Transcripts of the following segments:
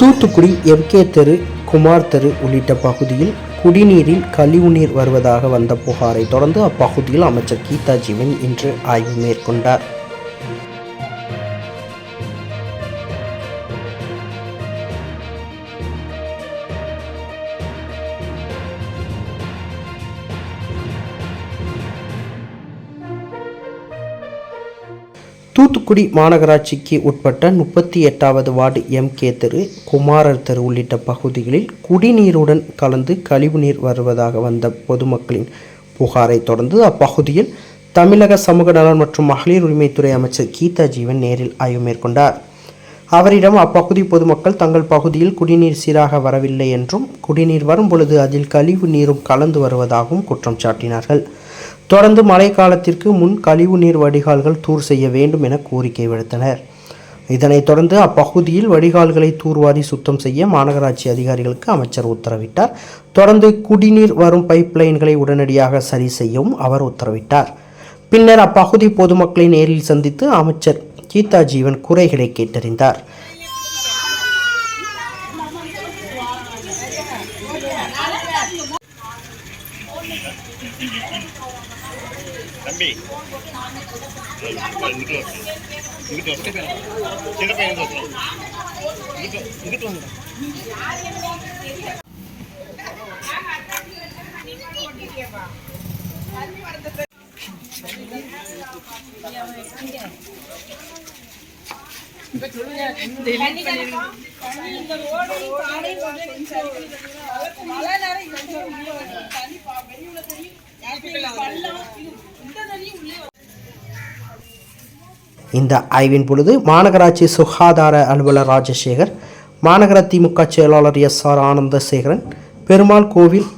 Thoothukudi MK தெரு குமார் தெரு உள்ளிட்ட பகுதியில் குடிநீரில் கழிவுநீர் வருவதாக வந்த புகாரை தொடர்ந்து அப்பகுதியில் அமைச்சர் கீதா ஜீவன் இன்று ஆய்வு மேற்கொண்டார். தூத்துக்குடி மாநகராட்சிக்கு உட்பட்ட முப்பத்தி எட்டாவது வார்டு எம்கே தெரு குமாரர் தெரு உள்ளிட்ட பகுதிகளில் குடிநீருடன் கலந்து கழிவுநீர் வருவதாக வந்த பொதுமக்களின் புகாரை தொடர்ந்து அப்பகுதியில் தமிழக சமூக நலன் மற்றும் மகளிர் உரிமைத்துறை அமைச்சர் கீதா ஜீவன் நேரில் ஆய்வு மேற்கொண்டார். அவரிடம் அப்பகுதி பொதுமக்கள் தங்கள் பகுதியில் குடிநீர் சீராக வரவில்லை என்றும் குடிநீர் வரும் பொழுது அதில் கழிவு நீரும் கலந்து வருவதாகவும் குற்றம் சாட்டினார்கள். தொடர்ந்து மழைக்காலத்திற்கு முன் கழிவு நீர் வடிகால்கள் தூர் செய்ய வேண்டும் என கோரிக்கை விடுத்தனர். இதனைத் தொடர்ந்து அப்பகுதியில் வடிகால்களை தூர்வாரி சுத்தம் செய்ய மாநகராட்சி அதிகாரிகளுக்கு அமைச்சர் உத்தரவிட்டார். தொடர்ந்து குடிநீர் வரும் பைப் லைன்களை உடனடியாக சரி செய்யவும் அவர் உத்தரவிட்டார். பின்னர் அப்பகுதி பொதுமக்களை நேரில் சந்தித்து அமைச்சர் கீதா ஜீவன் குறைகளை கேட்டறிந்தார். தம்பி. இங்கிட்டு வா. இங்கிட்டு சின்ன பையன் வந்து இங்கிட்டு வா. இங்கிட்டு இந்த ஆய்வின் பொழுது மாநகராட்சி சுகாதார அலுவலர் ராஜசேகர் மாநகர திமுக செயலாளர் எஸ் ஆர் ஆனந்தசேகரன் பெருமாள் கோவில்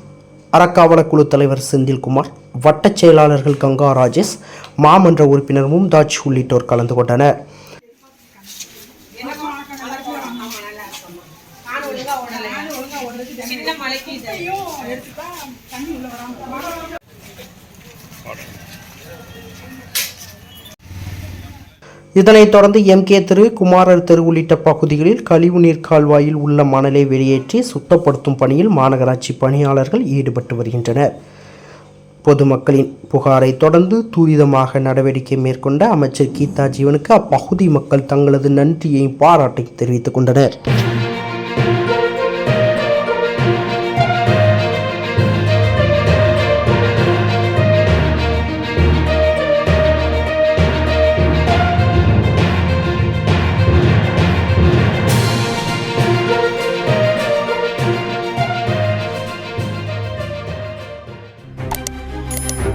அறக்காவல குழு தலைவர் செந்தில்குமார் வட்டச் செயலாளர்கள் கங்கா ராஜேஷ் மாமன்ற உறுப்பினர் மும்தாஜ் உள்ளிட்டோர் கலந்து கொண்டனர். சின்ன மலைக்கு இதனைத் தொடர்ந்து எம்கே தெரு குமாரர் தெரு உள்ளிட்ட பகுதிகளில் கழிவுநீர் கால்வாயில் உள்ள மணலை வெளியேற்றி சுத்தப்படுத்தும் பணியில் மாநகராட்சி பணியாளர்கள் ஈடுபட்டு வருகின்றனர். பொதுமக்களின் புகாரை தொடர்ந்து துரிதமாக நடவடிக்கை மேற்கொண்ட அமைச்சர் கீதா ஜீவனுக்கு அப்பகுதி மக்கள் தங்களது நன்றியையும் பாராட்டையும் தெரிவித்துக் கொண்டனர்.